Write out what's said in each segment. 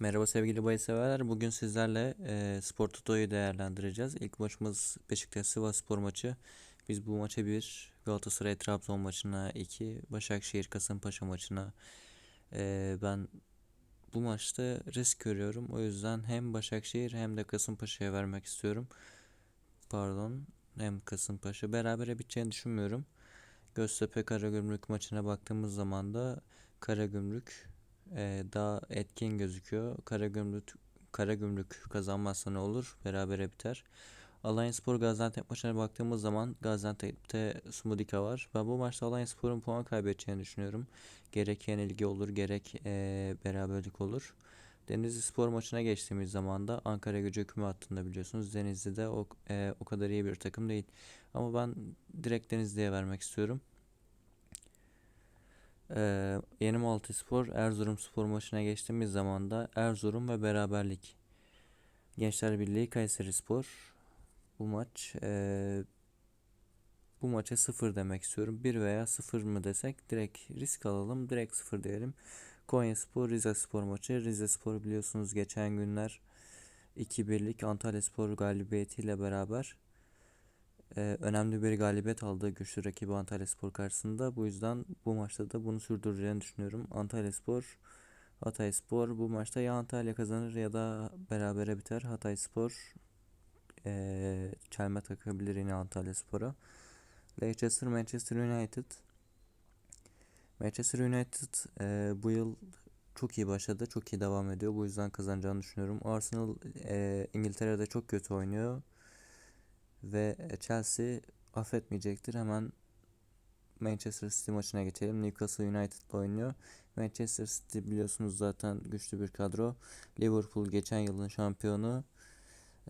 Merhaba sevgili bahis severler. Bugün sizlerle e, Spor Toto'yu değerlendireceğiz. İlk maçımız Beşiktaş Sivas Spor maçı. Biz bu maça 1, Galatasaray Trabzon maçına 2, Başakşehir Kasımpaşa maçına e, ben bu maçta risk görüyorum. O yüzden hem Başakşehir hem de Kasımpaşa'ya vermek istiyorum. Pardon, hem Kasımpaşa berabere biteceğini düşünmüyorum. Göztepe Karagümrük maçına baktığımız zaman da Karagümrük e, daha etkin gözüküyor. Karagümrük Karagümrük kazanmazsa ne olur? Berabere biter. Alanyaspor Gaziantep maçına baktığımız zaman Gaziantep'te Sumudika var. Ben bu maçta Alanyaspor'un puan kaybedeceğini düşünüyorum. Gerek yenilgi olur gerek e, beraberlik olur. Denizli Spor maçına geçtiğimiz zaman da Ankara Gücü küme hattında biliyorsunuz. Denizli de o, e, o kadar iyi bir takım değil. Ama ben direkt Denizli'ye vermek istiyorum. Ee, Yeni Malatyaspor Erzurum Spor maçına geçtiğimiz zaman da Erzurum ve beraberlik. Gençler Birliği Kayserispor bu maç e, bu maça sıfır demek istiyorum. Bir veya sıfır mı desek direkt risk alalım. Direkt sıfır diyelim. Konyaspor Rize Spor maçı. Rize Spor biliyorsunuz geçen günler 2-1'lik Antalya Spor galibiyetiyle beraber e, önemli bir galibiyet aldı güçlü rakibi Antalyaspor karşısında. Bu yüzden bu maçta da bunu sürdüreceğini düşünüyorum. Antalyaspor, Hatayspor bu maçta ya Antalya kazanır ya da berabere biter. Hatayspor e, çelme takabilir yine Antalyaspor'a. Leicester, Manchester United. Manchester United e, bu yıl çok iyi başladı. Çok iyi devam ediyor. Bu yüzden kazanacağını düşünüyorum. Arsenal e, İngiltere'de çok kötü oynuyor. Ve Chelsea affetmeyecektir. Hemen Manchester City maçına geçelim. Newcastle United oynuyor. Manchester City biliyorsunuz zaten güçlü bir kadro. Liverpool geçen yılın şampiyonu.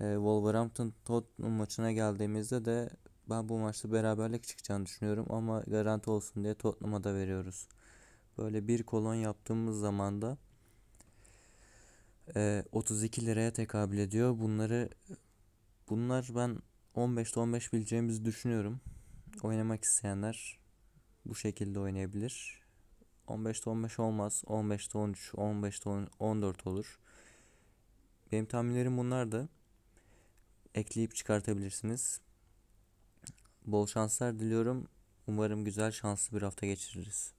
Ee, Wolverhampton Tottenham maçına geldiğimizde de ben bu maçta beraberlik çıkacağını düşünüyorum ama garanti olsun diye Tottenham'a da veriyoruz. Böyle bir kolon yaptığımız zaman da e, 32 liraya tekabül ediyor. Bunları bunlar ben 15'te 15 bileceğimizi düşünüyorum. Oynamak isteyenler bu şekilde oynayabilir. 15'te 15 olmaz. 15'te 13, 15'te 14 olur. Benim tahminlerim bunlar da. Ekleyip çıkartabilirsiniz. Bol şanslar diliyorum. Umarım güzel şanslı bir hafta geçiririz.